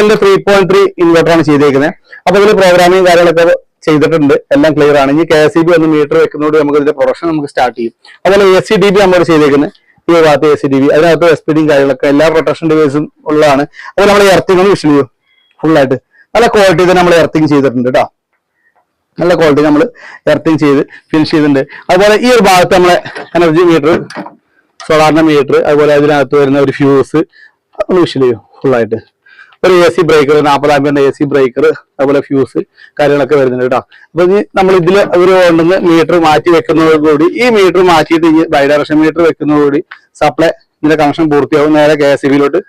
എല്ലിന്റെ three point three ഇൻവെർട്ടറാണ് ചെയ്തേക്കുന്നത് അപ്പൊ ഇതിൽ പ്രോഗ്രാമിംഗ് കാര്യങ്ങളൊക്കെ ചെയ്തിട്ടുണ്ട്. എല്ലാം ക്ലിയർ ആണ്. ഇനി കെ എസ് സി ബി ഒന്ന് മീറ്റർ വെക്കുന്നതോട് നമുക്ക് ഇതിന്റെ പ്രൊഡക്ഷൻ നമുക്ക് സ്റ്റാർട്ട് ചെയ്യും. അതുപോലെ എ സി ഡി ബി നമ്മൾ ചെയ്തേക്കുന്നത് ഈ ഭാഗത്ത് എ സി ഡി ബി അതിനകത്ത് എസ് പി ഡിയും കാര്യങ്ങളൊക്കെ എല്ലാ പ്രൊട്ടക്ഷൻ ഡിവൈസും ഉള്ളതാണ്. അതുപോലെ നമ്മൾ എർത്തിങ് ഒന്ന് വിഷ് ചെയ്യും ഫുൾ ആയിട്ട്. നല്ല ക്വാളിറ്റി തന്നെ നമ്മൾ എർത്തിങ് ചെയ്തിട്ടുണ്ട് കേട്ടോ നല്ല ക്വാളിറ്റി നമ്മൾ എർത്തിങ് ചെയ്ത് ഫിനിഷ് ചെയ്തിട്ടുണ്ട്. അതുപോലെ ഈ ഒരു ഭാഗത്ത് നമ്മളെ എനർജി മീറ്റർ സോളാറിന്റെ മീറ്റർ അതുപോലെ അതിനകത്ത് വരുന്ന ഒരു ഫ്യൂസ് ഒന്ന് വിഷ് ചെയ്യും ഫുള്ളായിട്ട് ഒരു എ സി ബ്രേക്കർ നാൽപ്പത് ആമ്പിന്റെ എ സി ബ്രേക്കർ അതുപോലെ ഫ്യൂസ് കാര്യങ്ങളൊക്കെ വരുന്നുണ്ട് കേട്ടോ. അപ്പൊ ഇനി നമ്മൾ ഇതിൽ ഒരു കൊണ്ടുവന്ന് മീറ്റർ മാറ്റി വെക്കുന്നതോടുകൂടി ഈ മീറ്റർ മാറ്റിയിട്ട് ഈ ബൈ ഡയറക്ഷൻ മീറ്റർ വെക്കുന്നതോടുകൂടി സപ്ലൈ ഇതിന്റെ കണക്ഷൻ പൂർത്തിയാവും. നേരെ കെ എസ് ബിയിലോട്ട്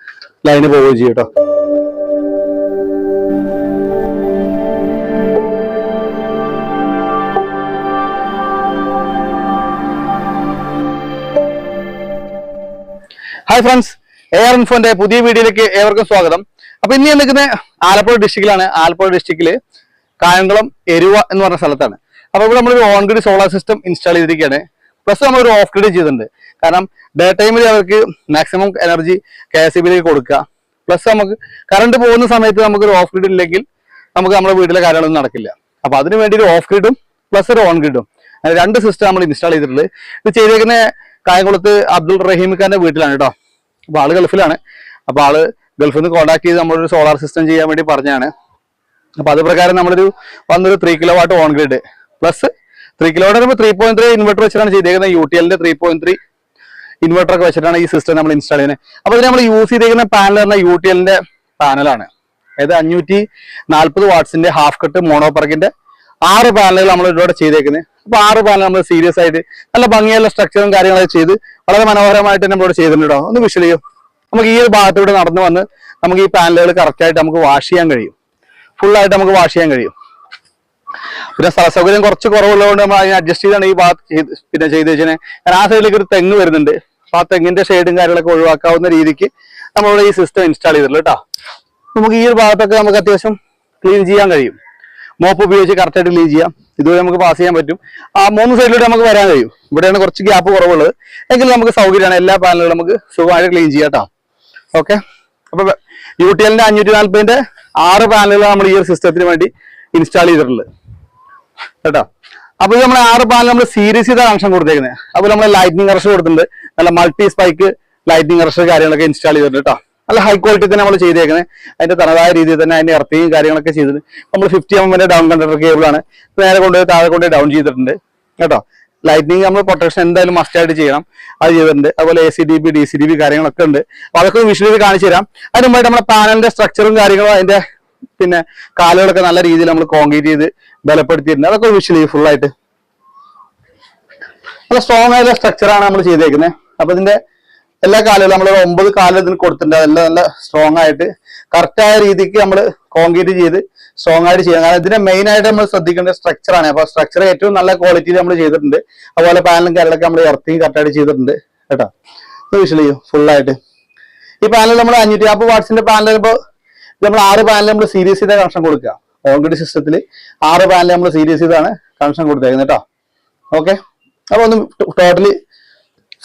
ലൈന് പോവുകയും ചെയ്യും കേട്ടോ. ഹായ് ഫ്രണ്ട്സ് എയർ ഇൻഫോന്റെ പുതിയ വീഡിയോയിലേക്ക് ഏവർക്കും സ്വാഗതം. അപ്പൊ ഇനി ഞാൻ നിൽക്കുന്നത് ആലപ്പുഴ ഡിസ്ട്രിക്റ്റിലാണ് ആലപ്പുഴ ഡിസ്ട്രിക്റ്റിൽ കായംകുളം എരുവ എന്ന് പറഞ്ഞ സ്ഥലത്താണ്. അപ്പൊ ഇവിടെ നമ്മളൊരു on grid solar system install ചെയ്തിരിക്കുകയാണ്. പ്ലസ് നമ്മളൊരു ഓഫ് ഗ്രിഡ് ചെയ്തിട്ടുണ്ട്. കാരണം ഡേ ടൈമിൽ അവർക്ക് മാക്സിമം എനർജി കെ എസ് ബിയിലേക്ക് കൊടുക്കുക. പ്ലസ് നമുക്ക് കറണ്ട് പോകുന്ന സമയത്ത് നമുക്കൊരു ഓഫ് ഗ്രിഡ് ഇല്ലെങ്കിൽ നമുക്ക് നമ്മുടെ വീട്ടിലെ കാര്യങ്ങളൊന്നും നടക്കില്ല. അപ്പൊ അതിന് വേണ്ടി ഒരു ഓഫ് ഗ്രിഡും പ്ലസ് ഒരു ഓൺ ഗ്രിഡും അങ്ങനെ രണ്ട് സിസ്റ്റം നമ്മൾ ഇൻസ്റ്റാൾ ചെയ്തിട്ടുണ്ട്. ഇത് ചെയ്തേക്കുന്ന കായംകുളത്ത് അബ്ദുൾ റഹീം ഖാന്റെ വീട്ടിലാണ് കേട്ടോ. അപ്പൊ ആൾ ഗൾഫിലാണ്. അപ്പൊ ആൾ ഗൾഫിൽ നിന്ന് കോൺടാക്ട് ചെയ്ത് നമ്മളൊരു സോളാർ സിസ്റ്റം ചെയ്യാൻ വേണ്ടി പറഞ്ഞാണ്. അപ്പൊ അത് പ്രകാരം നമ്മളൊരു വന്നൊരു three kilo watt on grid plus three kilo watt three point three inverter വെച്ചിട്ടാണ് ചെയ്തേക്കുന്നത്. യു ടി എല്ലിന്റെ ത്രീ പോയിന്റ് ത്രീ ഇൻവെർട്ടർ ഒക്കെ വെച്ചിട്ടാണ് ഈ സിസ്റ്റം നമ്മൾ ഇൻസ്റ്റാൾ ചെയ്യുന്നത്. അപ്പൊ ഇതിന് നമ്മൾ യൂസ് ചെയ്തേക്കുന്ന പാനൽ പറഞ്ഞാൽ യു ടി എല്ലിന്റെ പാനലാണ് അതായത് അഞ്ഞൂറ്റി നാൽപ്പത് വാട്ട്സിന്റെ ഹാഫ് കട്ട് മോണോപ്പർക്കിന്റെ ആറ് പാനലുകൾ നമ്മൾ ഇതിലൂടെ ചെയ്തേക്കുന്നത്. അപ്പൊ ആറ് പാനൽ നമ്മൾ സീരിയസ് ആയിട്ട് നല്ല ഭംഗിയുള്ള സ്ട്രക്ചറും കാര്യങ്ങളൊക്കെ ചെയ്ത് വളരെ മനോഹരമായിട്ട് നമ്മളോട് ചെയ്തിട്ടുണ്ട് ഒന്ന് വിഷ്വൽ ചെയ്യും. നമുക്ക് ഈ ഒരു ഭാഗത്തൂടെ നടന്നു വന്ന് നമുക്ക് ഈ പാനലുകൾ കറക്റ്റ് ആയിട്ട് നമുക്ക് വാഷ് ചെയ്യാൻ കഴിയും. ഫുൾ ആയിട്ട് നമുക്ക് വാഷ് ചെയ്യാൻ കഴിയും. പിന്നെ സ്ഥല സൗകര്യം കുറച്ച് കുറവുള്ളതുകൊണ്ട് നമ്മൾ അതിനെ അഡ്ജസ്റ്റ് ചെയ്താണ് ഈ ഭാഗത്ത് പിന്നെ ചെയ്ത് വെച്ചാൽ കാരണം ആ സൈഡിലേക്ക് ഒരു തെങ്ങ് വരുന്നുണ്ട്. അപ്പൊ ആ തെങ്ങിന്റെ ഷെയ്ഡും കാര്യങ്ങളൊക്കെ ഒഴിവാക്കാവുന്ന രീതിക്ക് നമ്മളിവിടെ ഈ സിസ്റ്റം ഇൻസ്റ്റാൾ ചെയ്തിട്ടുള്ളൂ കേട്ടോ നമുക്ക് ഈ ഒരു ഭാഗത്തൊക്കെ നമുക്ക് അത്യാവശ്യം ക്ലീൻ ചെയ്യാൻ കഴിയും. മോപ്പ് ഉപയോഗിച്ച് കറക്റ്റ് ആയിട്ട് ക്ലീൻ ചെയ്യാം. ഇതുവരെ നമുക്ക് പാസ് ചെയ്യാൻ പറ്റും. ആ മൂന്ന് സൈഡിലൂടെ നമുക്ക് വരാൻ കഴിയും. ഇവിടെയാണ് കുറച്ച് ഗ്യാപ്പ് കുറവുള്ളത്. എങ്കിലും നമുക്ക് സൗകര്യമാണ്. എല്ലാ പാനലുകളും നമുക്ക് സുഖമായിട്ട് ക്ലീൻ ചെയ്യാം കേട്ടോ ഓക്കെ അപ്പൊ യു ടി എല്ലിന്റെ അഞ്ഞൂറ്റി നാല്പതിന്റെ ആറ് പാനലുകൾ നമ്മൾ ഈ ഒരു സിസ്റ്റത്തിന് വേണ്ടി ഇൻസ്റ്റാൾ ചെയ്തിട്ടുള്ളത്. കേട്ടോ? അപ്പൊ ഇത് നമ്മൾ ആറ് പാനൽ നമ്മൾ സീരീസ് ചെയ്ത കണക്ഷൻ കൊടുത്തേക്കുന്നത് അപ്പൊ നമ്മൾ ലൈറ്റിംഗ് കറക്ഷൻ കൊടുത്തിട്ടുണ്ട്. നല്ല മൾട്ടി സ്പൈക്ക് ലൈറ്റിംഗ് കറക്ഷൻ കാര്യങ്ങളൊക്കെ ഇൻസ്റ്റാൾ ചെയ്തിട്ടുണ്ട് കേട്ടോ. നല്ല ഹൈ ക്വാളിറ്റി തന്നെ നമ്മൾ ചെയ്തേക്കുന്നത് അതിന്റെ തനതായ രീതിയിൽ തന്നെ അതിന്റെ ഇറത്തിയും കാര്യങ്ങളൊക്കെ ചെയ്തിട്ട് നമ്മൾ ഫിഫ്റ്റി എം എമ്മിന്റെ ഡൗൺ കണ്ടക്ടർ കേബിൾ ആണ്. നേരെ കൊണ്ടുപോയി താഴെ കൊണ്ടുപോയി ഡൗൺ ചെയ്തിട്ടുണ്ട്. കേട്ടോ? ലൈറ്റിനിങ് നമ്മൾ പ്രൊട്ടക്ഷൻ എന്തായാലും മസ്റ്റ് ആയിട്ട് ചെയ്യണം. അത് ചെയ്തിട്ടുണ്ട്. അതുപോലെ A C D B D C D B കാര്യങ്ങളൊക്കെ ഉണ്ട്. അതൊക്കെ വിഷ്വലി കാണിച്ചു തരാം. അതിന് മുമ്പായിട്ട് നമ്മുടെ പാനലിന്റെ സ്ട്രക്ചറും കാര്യങ്ങളും അതിന്റെ പിന്നെ കാലുകളൊക്കെ നല്ല രീതിയിൽ നമ്മൾ കോൺക്രീറ്റ് ചെയ്ത് ബലപ്പെടുത്തിയിട്ടുണ്ട്. അതൊക്കെ വിഷ്വലി ഫുൾ ആയിട്ട്. നല്ല സ്ട്രോങ് ആയിട്ടുള്ള സ്ട്രക്ചറാണ് നമ്മൾ ചെയ്തേക്കുന്നത് അപ്പൊ ഇതിന്റെ എല്ലാ കാലുകളും നമ്മൾ ഒമ്പത് കാലം ഇതിന് കൊടുത്തിട്ടുണ്ട്. അതെല്ലാം നല്ല സ്ട്രോങ് ആയിട്ട് കറക്റ്റായ രീതിക്ക് നമ്മൾ കോൺക്രീറ്റ് ചെയ്ത് സ്ട്രോങ് ആയിട്ട് ചെയ്യാം കാരണം ഇതിന്റെ മെയിൻ ആയിട്ട് നമ്മൾ ശ്രദ്ധിക്കേണ്ട സ്ട്രക്ചർ ആണ്. അപ്പൊ സ്ട്രക്ചർ ഏറ്റവും നല്ല ക്വാളിറ്റിയിൽ നമ്മൾ ചെയ്തിട്ടുണ്ട്. അതുപോലെ പാനലും കാര്യങ്ങളൊക്കെ നമ്മൾ ഇറത്തി കറക്റ്റായിട്ട് ചെയ്തിട്ടുണ്ട്. കേട്ടോ? വിഷ്വൽ ചെയ്യും ഫുള്ളായിട്ട് ഈ പാനൽ നമ്മൾ അഞ്ഞൂറ്റി നാൽപ്പത് വാട്സിന്റെ പാനൽ ഇപ്പോൾ നമ്മൾ ആറ് പാനൽ നമ്മൾ സീരീസ് ചെയ്ത കണക്ഷൻ കൊടുക്കുക. ഓൾറെഡി സിസ്റ്റത്തിൽ ആറ് പാനൽ നമ്മൾ സീരീസ് ചെയ്താണ് കണക്ഷൻ കൊടുത്തേക്കുന്നത് കേട്ടോ. ഓക്കെ അപ്പൊ ഒന്ന് ടോട്ടലി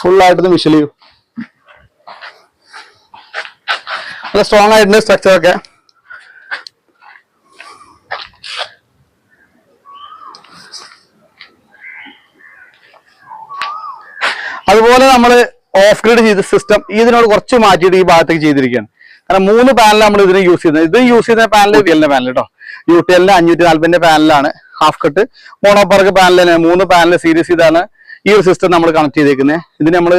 ഫുൾ ആയിട്ടൊന്ന് വിഷ്വൽ ചെയ്യൂ നല്ല സ്ട്രോങ് ആയിട്ടുണ്ട് സ്ട്രക്ചർ ഒക്കെ. അതുപോലെ നമ്മൾ ഓഫ് ഗ്രിഡ് ചെയ്ത സിസ്റ്റം ഇതിനോട് കുറച്ച് മാറ്റിയിട്ട് ഈ ഭാഗത്തേക്ക് ചെയ്തിരിക്കുകയാണ്. കാരണം മൂന്ന് പാനൽ നമ്മൾ ഇതിന് യൂസ് ചെയ്യുന്നത്. ഇത് യൂസ് ചെയ്യുന്ന പാനൽ യു എല്ലിന്റെ പാനൽ കേട്ടോ യു ടി എല്ലിന്റെ അഞ്ഞൂറ്റി നാല്പതിന്റെ പാനലാണ് half cut mono PERC panel തന്നെ മൂന്ന് പാനൽ സീരീസ് ഇതാണ് ഈ ഒരു സിസ്റ്റം നമ്മൾ കണക്ട് ചെയ്തേക്കുന്നത് ഇതിന് നമ്മൾ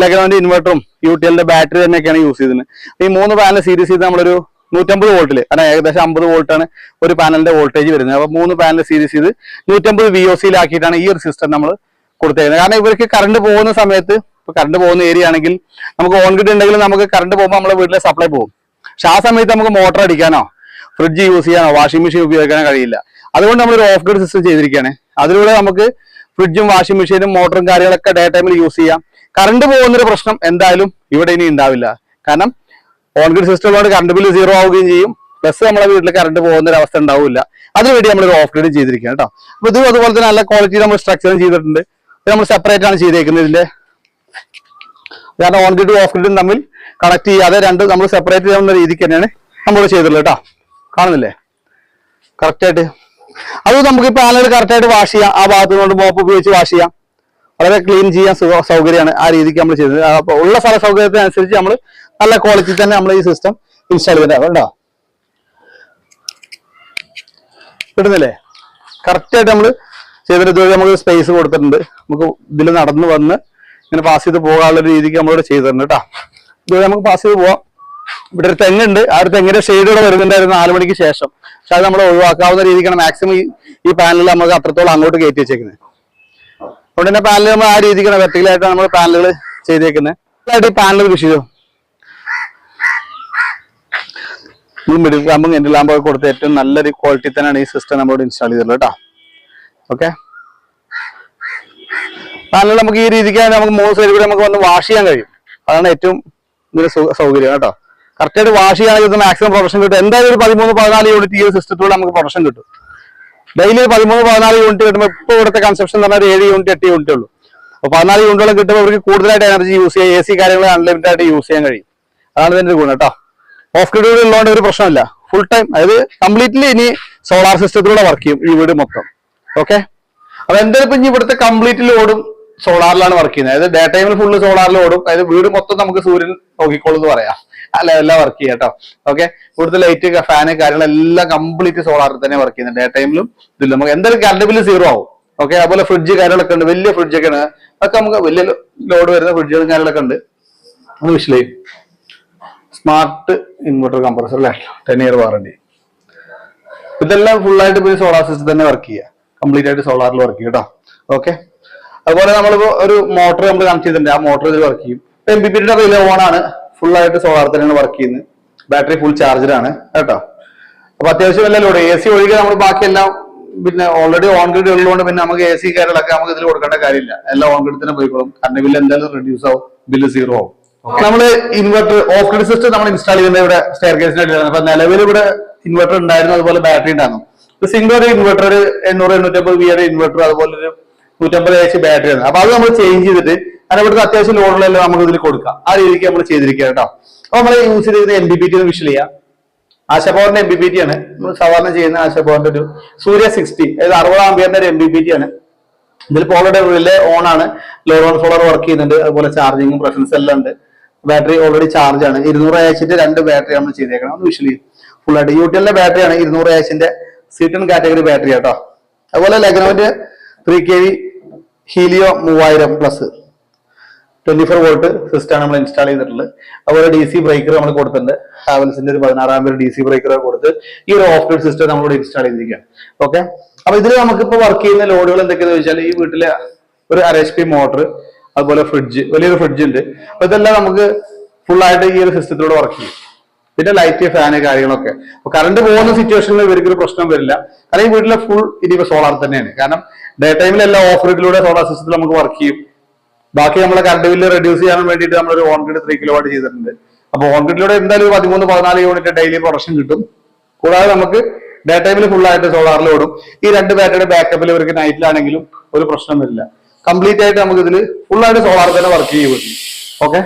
ലെഗനോന്റെ ഇൻവെർട്ടറും യു ടി എല്ലിന്റെ ബാറ്ററി തന്നെയൊക്കെയാണ് യൂസ് ചെയ്തത്. ഈ മൂന്ന് പാനൽ സീരീസ് ചെയ്ത് നമ്മളൊരു നൂറ്റമ്പത് വോൾട്ടിൽ കാരണം ഏകദേശം അമ്പത് വോൾട്ടാണ് ഒരു പാനലിന്റെ വോൾട്ടേജ് വരുന്നത്. അപ്പൊ മൂന്ന് പാനൽ സീരീസ് ചെയ്ത് നൂറ്റമ്പത് വി ഒ സിയിലാക്കിയിട്ടാണ് ഈ ഒരു സിസ്റ്റം നമ്മൾ കൊടുത്തേക്കുന്നത്. കാരണം ഇവർക്ക് കറണ്ട് പോകുന്ന സമയത്ത് ഇപ്പൊ കറണ്ട് പോകുന്ന ഏരിയ ആണെങ്കിൽ നമുക്ക് ഓൺ ഗ്രിഡ് ഉണ്ടെങ്കിൽ നമുക്ക് കറണ്ട് പോകുമ്പോൾ നമ്മുടെ വീട്ടിലെ സപ്ലൈ പോകും. പക്ഷെ ആ സമയത്ത് നമുക്ക് മോട്ടർ അടിക്കാനോ ഫ്രിഡ്ജ് യൂസ് ചെയ്യാനോ വാഷിംഗ് മെഷീൻ ഉപയോഗിക്കാനോ കഴിയില്ല. അതുകൊണ്ട് നമ്മൾ ഒരു ഓഫ് ഗ്രിഡ് സിസ്റ്റം ചെയ്തിരിക്കുകയാണ്. അതിലൂടെ നമുക്ക് ഫ്രിഡ്ജും വാഷിംഗ് മെഷീനും മോട്ടറും കാര്യങ്ങളൊക്കെ ഡേ ടൈമിൽ യൂസ് ചെയ്യാം. കറണ്ട് പോകുന്നൊരു പ്രശ്നം എന്തായാലും ഇവിടെ ഇനി ഉണ്ടാവില്ല. കാരണം ഓൺഗ്രിഡ് സിസ്റ്റം ഉള്ളതുകൊണ്ട് കറണ്ട് ബില്ല് സീറോ ആവുകയും ചെയ്യും. പ്ലസ് നമ്മുടെ വീട്ടിൽ കറണ്ട് പോകുന്ന ഒരു അവസ്ഥ ഉണ്ടാവില്ല. അതിനുവേണ്ടി നമ്മൾ ഓഫ് ഗ്രിഡ് ചെയ്തിരിക്കുകയാണ് കേട്ടോ. അപ്പൊ ഇതും അതുപോലെ തന്നെ നല്ല ക്വാളിറ്റി നമ്മൾ സ്ട്രക്ചറും ചെയ്തിട്ടുണ്ട്. ഇത് നമ്മൾ സെപ്പറേറ്റ് ആണ് ചെയ്തേക്കുന്നത് ഇതിന്റെ കാരണം ഓൺ ഗ്രിഡും ഓഫ് ഗ്രിഡും തമ്മിൽ കണക്ട് ചെയ്യാതെ രണ്ടും നമ്മൾ സെപ്പറേറ്റ് ചെയ്യുന്ന രീതിക്ക് തന്നെയാണ് നമ്മൾ ചെയ്തിട്ടുള്ളത് കേട്ടോ. കാണുന്നില്ലേ? കറക്റ്റായിട്ട് അത് നമുക്ക് പാനൽ കറക്റ്റായിട്ട് വാഷ് ചെയ്യാം. ആ ഭാഗത്ത് മോപ്പ് ഉപയോഗിച്ച് വാഷ് ചെയ്യാം. വളരെ ക്ലീൻ ചെയ്യാൻ സൗകര്യമാണ് ആ രീതിക്ക് നമ്മൾ ചെയ്തത് അപ്പൊ ഉള്ള സ്ഥല സൗകര്യത്തിനനുസരിച്ച് നമ്മൾ നല്ല ക്വാളിറ്റി തന്നെ നമ്മൾ ഈ സിസ്റ്റം ഇൻസ്റ്റാൾ ചെയ്തിട്ടുണ്ട് കണ്ടോ? കിട്ടുന്നില്ലേ? കറക്റ്റായിട്ട് നമ്മൾ ചെയ്തിട്ട് ഇതുവരെ നമുക്ക് സ്പേസ് കൊടുത്തിട്ടുണ്ട്. നമുക്ക് ഇതിൽ നടന്ന് വന്ന് ഇങ്ങനെ പാസ് ചെയ്ത് പോകാനുള്ള രീതിക്ക് നമ്മളിവിടെ ചെയ്തിട്ടുണ്ട് കേട്ടോ. ഇതുവരെ നമുക്ക് പാസ് ചെയ്ത് പോവാം. ഇവിടെ ഒരു തെങ്ങുണ്ട്. ആ ഒരു തെങ്ങിന്റെ ഷെയ്ഡ് ഇവിടെ വരുന്നുണ്ടായിരുന്നു നാല് മണിക്ക് ശേഷം. പക്ഷെ അത് നമ്മൾ ഒഴിവാക്കാവുന്ന രീതിക്കാണ് മാക്സിമം ഈ പാനലിൽ നമുക്ക് അത്രത്തോളം അങ്ങോട്ട് കയറ്റി വെച്ചേക്കുന്നത് അതുകൊണ്ട് തന്നെ പാനൽ നമ്മൾ ആ രീതിക്കാണ് വെർട്ടിക്കലായിട്ടാണ് നമ്മൾ പാനലുകൾ ചെയ്തേക്കുന്നത് ഈ പാനൽ കൃഷി ചെയ്തു ഈ മിഡിൽ ലാമ്പും എന്റെ ലാമ്പൊക്കെ കൊടുത്ത് ഏറ്റവും നല്ലൊരു ക്വാളിറ്റി തന്നെയാണ് ഈ സിസ്റ്റം നമ്മളോട് ഇൻസ്റ്റാൾ ചെയ്തിട്ടുള്ളത് കേട്ടോ. ഓക്കെ പാനൽ നമുക്ക് ഈ രീതിക്ക് നമുക്ക് മൂന്ന് സൈഡിൽ കൂടെ നമുക്ക് വന്ന് വാഷ് ചെയ്യാൻ കഴിയും. അതാണ് ഏറ്റവും ഇതിന് സൗകര്യം കേട്ടോ. കറക്റ്റായിട്ട് വാഷ് ചെയ്യാൻ മാക്സിമം പ്രൊഫഷൻ കിട്ടും. എന്തായാലും ഒരു പതിമൂന്ന് പതിനാല് യൂണിറ്റ് ഈ സിസ്റ്റത്തിലൂടെ നമുക്ക് പ്രൊഫഷൻ കിട്ടും. ഡെയിലി പതിമൂന്ന് പതിനാല് യൂണിറ്റ് കിട്ടുമ്പോൾ ഇപ്പോൾ ഇവിടുത്തെ കൺസെപ്ഷൻ എന്ന് പറഞ്ഞാൽ ഒരു ഏഴ് യൂണിറ്റ് എട്ട് യൂണിറ്റ് ഉള്ളൂ. അപ്പോൾ പതിനാല് യൂണിറ്റോളം കിട്ടുമ്പോൾ അവർക്ക് കൂടുതലായിട്ട് എനർജി യൂസ് ചെയ്യാം എ സി കാര്യങ്ങൾ അൺലിമിറ്റഡ് ആയിട്ട് യൂസ് ചെയ്യാൻ കഴിയും. അതാണ് ഇതിന്റെ ഒരു ഗുണം കേട്ടോ. ഓഫ് ഗ്രിഡ് ഉള്ളതുകൊണ്ട് ഒരു പ്രശ്നമില്ല. ഫുൾ ടൈം അതായത് കംപ്ലീറ്റ്ലി ഇനി സോളാർ സിസ്റ്റത്തിലൂടെ വർക്ക് ചെയ്യും ഈ വീട് മൊത്തം. ഓക്കെ അപ്പൊ എന്തായാലും ഇനി ഇവിടുത്തെ കംപ്ലീറ്റ് ലോഡും സോളാറിലാണ് വർക്ക് ചെയ്യുന്നത്. അതായത് ഡേ ടൈമിൽ ഫുള്ള് സോളാറിൽ ഓടും അതായത് വീട് മൊത്തം നമുക്ക് സൂര്യൻ നോക്കിക്കോളൂ എന്ന് പറയാം. അല്ല എല്ലാം വർക്ക് ചെയ്യാം കേട്ടോ ഓക്കെ ഇവിടുത്തെ ലൈറ്റ് ഫാന് കാര്യങ്ങളെല്ലാം കംപ്ലീറ്റ് സോളാറിൽ തന്നെ വർക്ക് ചെയ്യുന്നത് ഡേ ടൈമിലും ഇതില്ല നമുക്ക് എന്തായാലും കറണ്ട് ബില്ല് സീറോ ആവും. ഓക്കെ അതുപോലെ ഫ്രിഡ്ജ് കാര്യങ്ങളൊക്കെ ഉണ്ട്. വലിയ ഫ്രിഡ്ജൊക്കെ ആണ് അതൊക്കെ നമുക്ക് വലിയ ലോഡ് വരുന്ന ഫ്രിഡ്ജുകളും കാര്യങ്ങളൊക്കെ ഉണ്ട്. അത് വിഷയം സ്മാർട്ട് ഇൻവെർട്ടർ കംപ്രസർ അല്ലേ? ടെൻ ഇയർ വാറണ്ടി ഇതെല്ലാം ഫുൾ ആയിട്ട് പോയി സോളാർ സിസ്റ്റം തന്നെ വർക്ക് ചെയ്യുക. കംപ്ലീറ്റ് ആയിട്ട് സോളാറിൽ വർക്ക് ചെയ്യാം കേട്ടോ ഓക്കെ അതുപോലെ നമ്മളിപ്പോ ഒരു മോട്ടർ നമ്മൾ കണക്ട് ചെയ്തിട്ടുണ്ട്. ആ മോട്ടർ ഇതിൽ വർക്ക് ചെയ്യും. എം ബി പിയുടെ റിലേ ഓൺ ആണ്. ഫുൾ ആയിട്ട് സോളാർ തന്നെയാണ് വർക്ക് ചെയ്യുന്നത്. ബാറ്ററി ഫുൾ ചാർജഡ് ആണ്. കേട്ടോ? അപ്പൊ അത്യാവശ്യം വല്ല ലോഡ് എ സി ഒഴികെ നമ്മൾ ബാക്കിയെല്ലാം പിന്നെ ഓൾറെഡി ഓൺ ഗ്രിഡ് ഉള്ളതുകൊണ്ട് പിന്നെ നമുക്ക് എ സി കാര്യങ്ങളൊക്കെ നമുക്ക് ഇതിൽ കൊടുക്കേണ്ട കാര്യമില്ല. എല്ലാം ഓൺ ഗ്രിഡ് തന്നെ പോയിക്കോളും. കറണ്ട് ബില്ല് എന്തായാലും റെഡ്യൂസ് ആവും. ബില്ല് സീറോ ആവും. നമ്മൾ ഇൻവെർട്ടർ ഓഫ് ഗ്രിഡ് സിസ്റ്റം നമ്മൾ ഇൻസ്റ്റാൾ ചെയ്യുന്നത് ഇവിടെ സ്റ്റെയർ അടിയിലാണ്. അപ്പൊ നിലവിൽ ഇവിടെ ഇൻവെർട്ടർ ഉണ്ടായിരുന്നു. അതുപോലെ ബാറ്ററി ഉണ്ടായിരുന്നു. സിംഗിൾ ഒരു ഇൻവെർട്ടർ ഒരു എണ്ണൂറ് എണ്ണൂറ്റമ്പത് വിയുടെ ഇൻവെർട്ടർ അതുപോലെ ഒരു നൂറ്റമ്പത് എച്ച് ബാറ്ററി ആണ്. അപ്പൊ അത് നമ്മൾ ചേഞ്ച് ചെയ്തിട്ട് അങ്ങനെ ഇവിടുത്തെ അത്യാവശ്യം ലോഡുകളെല്ലാം നമുക്ക് ഇതിൽ കൊടുക്കാം. ആ രീതിക്ക് നമ്മൾ ചെയ്തിരിക്കുക കേട്ടോ അപ്പൊ നമ്മൾ യൂസ് ചെയ്തിരുന്ന എം ബി പി ടി വിഷ് ചെയ്യാം. ആശാപവറിന്റെ എം ബി പി ടി ആണ്. നമ്മൾ സാധാരണ ചെയ്യുന്ന ആശാപവറിന്റെ ഒരു സൂര്യ സിക്സ്റ്റി അതായത് അറുപത് ആംബിയറിന്റെ ഒരു എം ബി പി ടി ആണ്. ഇതിൽ ഓൾറെഡി റിലേ ഓൺ ആണ്. ലോ ഓൺ സോളർ വർക്ക് ചെയ്യുന്നുണ്ട്. അതുപോലെ ചാർജിങ്ങും പ്രസൻസ് എല്ലാം ഉണ്ട്. ബാറ്ററി ഓൾറെഡി ചാർജ് ആണ്. ഇരുന്നൂറ് ഏച്ചിന്റെ രണ്ട് ബാറ്ററി നമ്മൾ ചെയ്തേക്കണം. ഒന്ന് ചെയ്യും. ഫുൾ ആയിട്ട്. യു ബാറ്ററി ആണ്. ഇരുന്നൂറ് ഏച്ചിന്റെ സീറ്റൺ കാറ്റഗറി ബാറ്ററി കേട്ടോ അതുപോലെ ലെഗ്നോന്റെ ത്രീ കെ വി ഹീലിയോ മൂവായിരം പ്ലസ് ട്വന്റി ഫോർ വോൾട്ട് സിസ്റ്റാണ് നമ്മൾ ഇൻസ്റ്റാൾ ചെയ്തിട്ടുള്ളത്. അതുപോലെ ഡി സി ബ്രേക്കർ നമ്മൾ കൊടുത്തിട്ടുണ്ട്. ഹാവൽസിന്റെ ഒരു പതിനാറാം പേര് ഡി സി ബ്രേക്കർ കൊടുത്ത് ഈ ഒരു ഓഫ് ഗ്രിഡ് സിസ്റ്റം നമ്മളിവിടെ ഇൻസ്റ്റാൾ ചെയ്തിരിക്കുകയാണ്. ഓക്കെ അപ്പൊ ഇതിൽ നമുക്കിപ്പോൾ വർക്ക് ചെയ്യുന്ന ലോഡുകൾ എന്തൊക്കെയാണെന്ന് വെച്ചാൽ ഈ വീട്ടിലെ ഒരു അര എച്ച് പി മോട്ടർ അതുപോലെ ഫ്രിഡ്ജ് വലിയൊരു ഫ്രിഡ്ജ് ഉണ്ട്. അപ്പൊ ഇതെല്ലാം നമുക്ക് ഫുൾ ആയിട്ട് ഈ ഒരു സിസ്റ്റത്തിലൂടെ വർക്ക് ചെയ്യും. പിന്നെ ലൈറ്റ് ഫാന് കാര്യങ്ങളൊക്കെ. കറണ്ട് പോകുന്ന സിറ്റുവേഷനിൽ ഇവർക്ക് ഒരു പ്രശ്നം വരില്ല. കാരണം ഈ വീട്ടിലെ ഫുൾ ഇനിയിപ്പോ സോളാർ തന്നെയാണ്. കാരണം ഡേ ടൈമിൽ ഓഫ് ഓഫറിലൂടെ സോളാർ സിസ്റ്റത്തിൽ നമുക്ക് വർക്ക് ചെയ്യും. ബാക്കി നമ്മളെ കറണ്ട് ബില്ല് റെഡ്യൂസ് ചെയ്യാൻ വേണ്ടിയിട്ട് നമ്മളൊരു on grid three kilo watt ചെയ്തിട്ടുണ്ട് അപ്പോൾ ഓൺ ഗ്രിഡിലൂടെ എന്തായാലും പതിമൂന്ന് പതിനാല് യൂണിറ്റ് ഡെയിലി പ്രൊഡക്ഷൻ കിട്ടും. കൂടാതെ നമുക്ക് ഡേ ടൈമിൽ ഫുൾ ആയിട്ട് സോളാറിൽ ഓടും. ഈ രണ്ട് ബാറ്ററിയുടെ ബാക്കപ്പിൽ ഇവർക്ക് നൈറ്റിലാണെങ്കിലും ഒരു പ്രശ്നമൊന്നുമില്ല കംപ്ലീറ്റ് ആയിട്ട് നമുക്ക് ഇതിൽ ഫുൾ ആയിട്ട് സോളാർ തന്നെ വർക്ക് ചെയ്യും. ഓക്കെ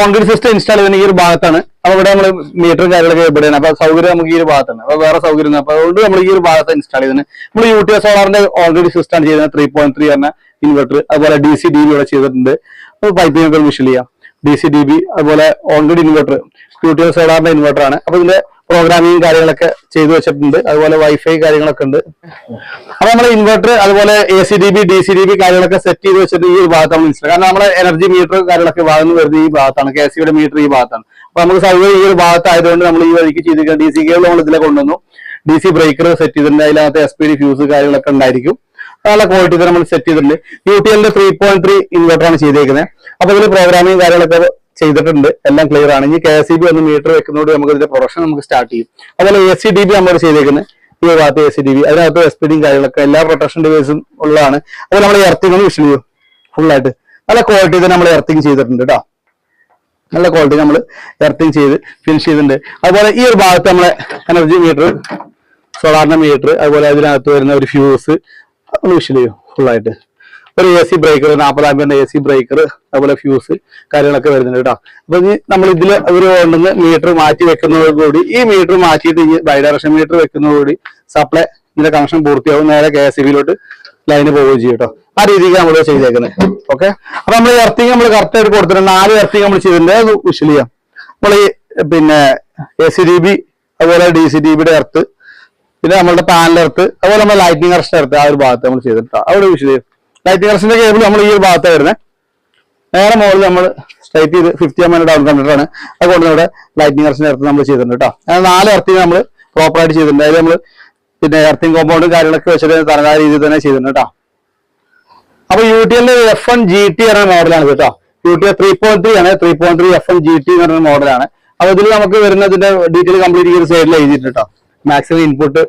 ഓൺഗ്രിഡ് സിസ്റ്റം ഇൻസ്റ്റാൾ ചെയ്യുന്ന ഈ ഒരു ഭാഗത്താണ്. അപ്പൊ ഇവിടെ നമ്മൾ മീറ്റർ കാര്യങ്ങളൊക്കെ ഇവിടെയാണ് അപ്പൊ സൗകര്യം നമുക്ക് ഈ ഒരു ഭാഗത്താണ്. അപ്പൊ വേറെ സൗകര്യം അപ്പൊ അതുകൊണ്ട് നമ്മൾ ഈ ഒരു ഭാഗത്ത് ഇൻസ്റ്റാൾ ചെയ്തത് നമ്മൾ യു ടി എസ് സോളാറിന്റെ ഓൾറെഡി സിസ്റ്റം ആണ് ചെയ്യുന്നത്. ത്രീ പോയിന്റ് ത്രീ എന്ന ഇൻവെർട്ടർ അതുപോലെ ഡി സി ഡി ബി ഇവിടെ ചെയ്തിട്ടുണ്ട്. അപ്പൊ പൈപ്പിംഗ് ഒക്കെ വിഷൽ ചെയ്യാം. ഡി സി ഡി ബി അതുപോലെ already inverter U T S സോളാറിന്റെ inverter ആണ്. അപ്പൊ ഇതിന്റെ പ്രോഗ്രാമിംഗ് കാര്യങ്ങളൊക്കെ ചെയ്തു വെച്ചിട്ടുണ്ട്. അതുപോലെ വൈഫൈ കാര്യങ്ങളൊക്കെ ഉണ്ട്. അപ്പൊ നമ്മൾ ഇൻവെർട്ടർ അതുപോലെ A C D B D C D B കാര്യങ്ങളൊക്കെ സെറ്റ് ചെയ്ത് വെച്ചിട്ട് ഈ ഒരു ഭാഗത്ത് നമ്മൾ ഇൻസ്റ്റാൾ കാരണം നമ്മുടെ എനർജി മീറ്റർ കാര്യങ്ങളൊക്കെ ഭാഗത്ത് വരുന്നത് ഈ ഭാഗത്താണ്. കെ സിയുടെ മീറ്റർ ഈ ഭാഗത്താണ്. അപ്പൊ നമുക്ക് സൗകര്യം ഈ ഒരു ഭാഗത്തായതുകൊണ്ട് നമ്മൾ ഈ വഴിക്ക് ചെയ്തിരിക്കുന്നത് ഡി സി കേബിൾ നമ്മൾ ഇതിലെ കൊണ്ടുവന്നു. ഡി സി ബ്രേക്കർ സെറ്റ് ചെയ്തിട്ടുണ്ട്. അതിനകത്ത് എസ് പി ഡി ഫ്യൂസ് കാര്യങ്ങളൊക്കെ ഉണ്ടായിരിക്കും. നല്ല ക്വാളിറ്റി നമ്മൾ സെറ്റ് ചെയ്തിട്ടുണ്ട്. യു ടി എല്ലിന്റെ ത്രീ പോയിന്റ് ത്രീ ഇൻവെർട്ടറാണ് ചെയ്തേക്കുന്നത് അപ്പൊ ഇതിൽ പ്രോഗ്രാമിങ് കാര്യങ്ങളൊക്കെ ചെയ്തിട്ടുണ്ട്. എല്ലാം ക്ലിയർ ആണ്. ഇനി കെ എസ് സി ബി ഒന്ന് മീറ്റർ വെക്കുന്നതോട് നമുക്ക് ഇതിന്റെ പ്രൊഡക്ഷൻ നമുക്ക് സ്റ്റാർട്ട് ചെയ്യും. അതുപോലെ എ സി ഡി ബി നമ്മൾ ചെയ്തേക്കുന്നത് ഈ ഭാഗത്ത് എ സി ഡി ബി അതിനകത്ത് എസ് പി ഡിയും കാര്യങ്ങളൊക്കെ എല്ലാ പ്രൊട്ടക്ഷൻ ഡിവൈസും ഉള്ളതാണ്. അതുപോലെ നമ്മൾ എർത്തിങ് ഒന്ന് വിഷ് ചെയ്യും. ഫുൾ ആയിട്ട്. നല്ല ക്വാളിറ്റി തന്നെ നമ്മൾ എർത്തിങ് ചെയ്തിട്ടുണ്ട് കേട്ടോ നല്ല ക്വാളിറ്റി നമ്മൾ എർത്തിങ് ചെയ്ത് ഫിനിഷ് ചെയ്തിട്ടുണ്ട്. അതുപോലെ ഈ ഒരു ഭാഗത്ത് നമ്മളെ എനർജി മീറ്റർ സോളാറിന്റെ മീറ്റർ അതുപോലെ അതിനകത്ത് വരുന്ന ഒരു ഫ്യൂസ് ഒന്ന് വിഷ് ചെയ്യും. ഫുൾ ആയിട്ട്. ഒരു എ സി ബ്രേക്കർ നാൽപ്പത് ആമ്പിയറിന്റെ എ സി ബ്രേക്കർ അതുപോലെ ഫ്യൂസ് കാര്യങ്ങളൊക്കെ വരുന്നുണ്ട് കേട്ടോ. അപ്പൊ ഇനി നമ്മൾ ഇതിൽ ഒരു കൊണ്ടുവന്ന് മീറ്റർ മാറ്റി വെക്കുന്നതോടുകൂടി ഈ മീറ്റർ മാറ്റിയിട്ട് ഈ ബൈ ഡയറക്ഷൻ മീറ്റർ വെക്കുന്നതോടുകൂടി സപ്ലൈ ഇതിന്റെ കണക്ഷൻ പൂർത്തിയാവും. നേരെ കെ എസ് ബിയിലോട്ട് ലൈന് പോവുകയും ചെയ്യും കേട്ടോ. ആ രീതിക്ക് നമ്മൾ ചെയ്തേക്കുന്നത്. ഓക്കെ അപ്പൊ നമ്മൾ എർത്തിങ് നമ്മൾ കറക്റ്റ് ആയിട്ട് കൊടുത്തിട്ടുണ്ട്. നാല് എർത്തിങ് നമ്മൾ ചെയ്തിട്ടുണ്ട്. അത് വിഷൽ ചെയ്യാം നമ്മൾ ഈ പിന്നെ എ സി ഡി ബി അതുപോലെ ഡി സി ഡി ബിയുടെ എർത്ത് പിന്നെ നമ്മളുടെ പാനൽ എർത്ത് അതുപോലെ നമ്മൾ ലൈറ്റിംഗ് അറസ്റ്റ് എർത്ത് ആ ഒരു ഭാഗത്ത് നമ്മൾ ചെയ്തിട്ടുണ്ട് അവിടെ വിഷൽ ചെയ്യും ലൈറ്റിംഗ് അറസ്റ്റിന്റെ കേബിൾ നമ്മൾ ഈ ഒരു ഭാഗത്താണ് വരുന്നത് നേരെ മുകളിൽ നമ്മൾ സ്ട്രൈറ്റ് ചെയ്ത് ഫിഫ്റ്റി എം എൽ ഡൗൺ കണ്ടിട്ടാണ് അതുകൊണ്ട് ഇവിടെ ലൈറ്റിംഗ് അറസ്റ്റിന്റെ എർത്ത് നമ്മൾ ചെയ്തിട്ടുണ്ട് കേട്ടോ അങ്ങനെ നാല് എർത്തിങ് നമ്മൾ പ്രോപ്പറായിട്ട് ചെയ്തിട്ടുണ്ട്. അതായത് നമ്മൾ പിന്നെ എർത്തിങ് കോമ്പൗണ്ടും കാര്യങ്ങളൊക്കെ വെച്ചിട്ട് തനതായ രീതിയിൽ തന്നെ ചെയ്തിട്ടുണ്ട് കേട്ടോ അപ്പൊ യു ടി എല്ലിന്റെ എഫ് എൻ ജി ടി എന്ന മോഡലാണ് കേട്ടോ U T three point three ആണ്. Three point three F N G T എന്ന് പറയുന്ന മോഡലാണ് അപ്പൊ ഇതിൽ നമുക്ക് വരുന്നതിന്റെ ഡീറ്റെയിൽ കംപ്ലീറ്റ് ചെയ്ത് സൈഡിൽ എഴുതിയിട്ടുണ്ട് കേട്ടോ മാക്സിമം ഇൻപുട്ട്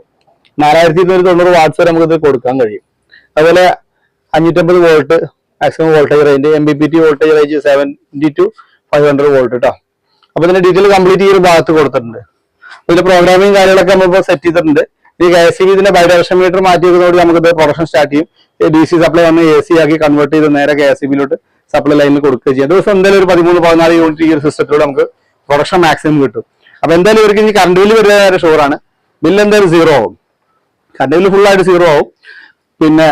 നാലായിരത്തി ഇരുന്നൂറ്റി തൊണ്ണൂറ് വാട്സ് വരെ നമുക്ക് ഇത് കൊടുക്കാൻ കഴിയും. അതുപോലെ അഞ്ഞൂറ്റമ്പത് volt maximum voltage range M B P T voltage range seventy to five hundred volt കേട്ടോ അപ്പൊ ഇതിന്റെ ഡീറ്റെയിൽ കംപ്ലീറ്റ് ഈ ഒരു ഭാഗത്ത് കൊടുത്തിട്ടുണ്ട്. ഇതിന്റെ പ്രോഗ്രാമിങ് കാര്യങ്ങളൊക്കെ നമ്മളിപ്പോൾ സെറ്റ് ചെയ്തിട്ടുണ്ട്. ഈ കെ എസ് ഇതിന്റെ ബൈഡയറക്ഷൻ മീറ്റർ മാറ്റി വെക്കുന്നതോട് നമുക്ക് ഇത് പ്രൊഡക്ഷൻ സ്റ്റാർട്ട് ചെയ്യും. ഡി സി സപ്ലൈ വന്ന് എ സി ആക്കി കൺവേർട്ട് ചെയ്ത് നേരെ കെ എസ് ബിയിലോട്ട് സപ്ലൈ ലൈനിൽ കൊടുക്കുകയും ചെയ്യും. ദിവസം എന്തായാലും ഒരു പതിമൂന്ന് പതിനാല് യൂണിറ്റ് ഈ ഒരു സിസ്റ്റത്തിലൂടെ നമുക്ക് പ്രൊഡക്ഷൻ മാക്സിമം കിട്ടും. അപ്പോൾ എന്തായാലും ഇവർക്ക് ഇനി കറണ്ട് ബില്ല് വരുന്ന ഷുവറാണ് ബില്ല് എന്തായാലും സീറോ ആവും. കറണ്ട് ബില്ല് ഫുൾ ആയിട്ട് സീറോ ആവും. പിന്നെ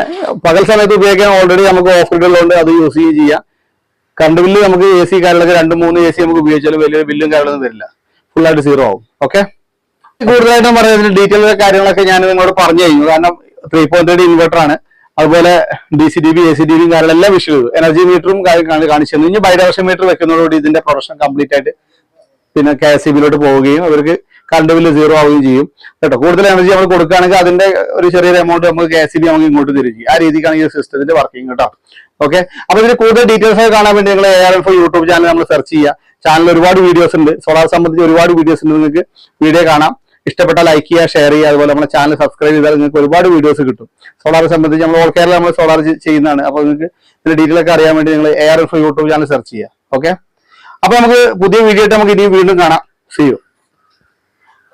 പകൽ സമയത്ത് ഉപയോഗിക്കാൻ ഓൾറെഡി നമുക്ക് ഓഫറുകളുണ്ട് അത് യൂസ് ചെയ്യുകയും ചെയ്യാം. കറണ്ട് ബില്ല് നമുക്ക് എ സി കാര്യങ്ങളൊക്കെ രണ്ട് മൂന്ന് എ സി നമുക്ക് ഉപയോഗിച്ചാലും വലിയ ബില്ലും കാര്യങ്ങളൊന്നും വരില്ല. ഫുൾ ആയിട്ട് സീറോ ആവും. ഓക്കെ കൂടുതലായിട്ടും പറയുന്നതിന് ഡീറ്റെയിൽ കാര്യങ്ങളൊക്കെ ഞാൻ നിങ്ങളോട് പറഞ്ഞു കഴിഞ്ഞു. കാരണം ത്രീ പോയിന്റ് ഇൻവെർട്ടർ ആണ്. അതുപോലെ D C D B A C D ബിയും കാര്യങ്ങളും എല്ലാം എനർജി മീറ്ററും കാണിച്ചു തന്നു. ഇനി ബൈഡയറക്ഷൻ മീറ്റർ വെക്കുന്നതോടുകൂടി ഇതിന്റെ പ്രൊഡക്ഷൻ കംപ്ലീറ്റ് ആയിട്ട് പിന്നെ കെ എസ് സി ബിയിലോട്ട് പോവുകയും അവർക്ക് കറണ്ട് ബില്ല് സീറോ ആവുകയും ചെയ്യും. കേട്ടോ കൂടുതൽ എനർജി നമ്മൾ കൊടുക്കുകയാണെങ്കിൽ അതിന്റെ ഒരു ചെറിയൊരു എമൗണ്ട് നമുക്ക് കെ എസ് ബി നമുക്ക് ഇങ്ങോട്ട് തിരിച്ചു ആ രീതിക്കാണ് ഈ സിസ്റ്റത്തിന്റെ വർക്കിംഗ് കേട്ടോ. ഓക്കെ അപ്പൊ ഇതിന് കൂടുതൽ ഡീറ്റെയിൽസ് ഒക്കെ കാണാൻ വേണ്ടി നിങ്ങൾ A R F YouTube channel നമ്മൾ സെർച്ച് ചെയ്യുക. ചാനൽ ഒരുപാട് വീഡിയോസ് ഉണ്ട്. സോളാർ സംബന്ധിച്ച് ഒരുപാട് വീഡിയോസ് ഉണ്ട് നിങ്ങൾക്ക് വീഡിയോ കാണാം. ഇഷ്ടപ്പെട്ട ലൈക്ക് ചെയ്യുക ഷെയർ ചെയ്യുക അതുപോലെ നമ്മുടെ ചാനൽ സബ്സ്ക്രൈബ് ചെയ്താൽ നിങ്ങൾക്ക് ഒരുപാട് വീഡിയോസ് കിട്ടും. സോളാർ സംബന്ധിച്ച് നമ്മൾ ഓൾ കേരള നമ്മൾ സോളാർ ചെയ്യുന്നതാണ്. അപ്പോൾ നിങ്ങൾക്ക് ഇതിന്റെ ഡീറ്റെയിൽ ഒക്കെ അറിയാൻ വേണ്ടി നിങ്ങൾ A R F YouTube channel search ചെയ്യുക. ഓക്കെ അപ്പൊ നമുക്ക് പുതിയ വീഡിയോ ആയിട്ട് നമുക്ക് ഇനിയും വീണ്ടും കാണാം. C U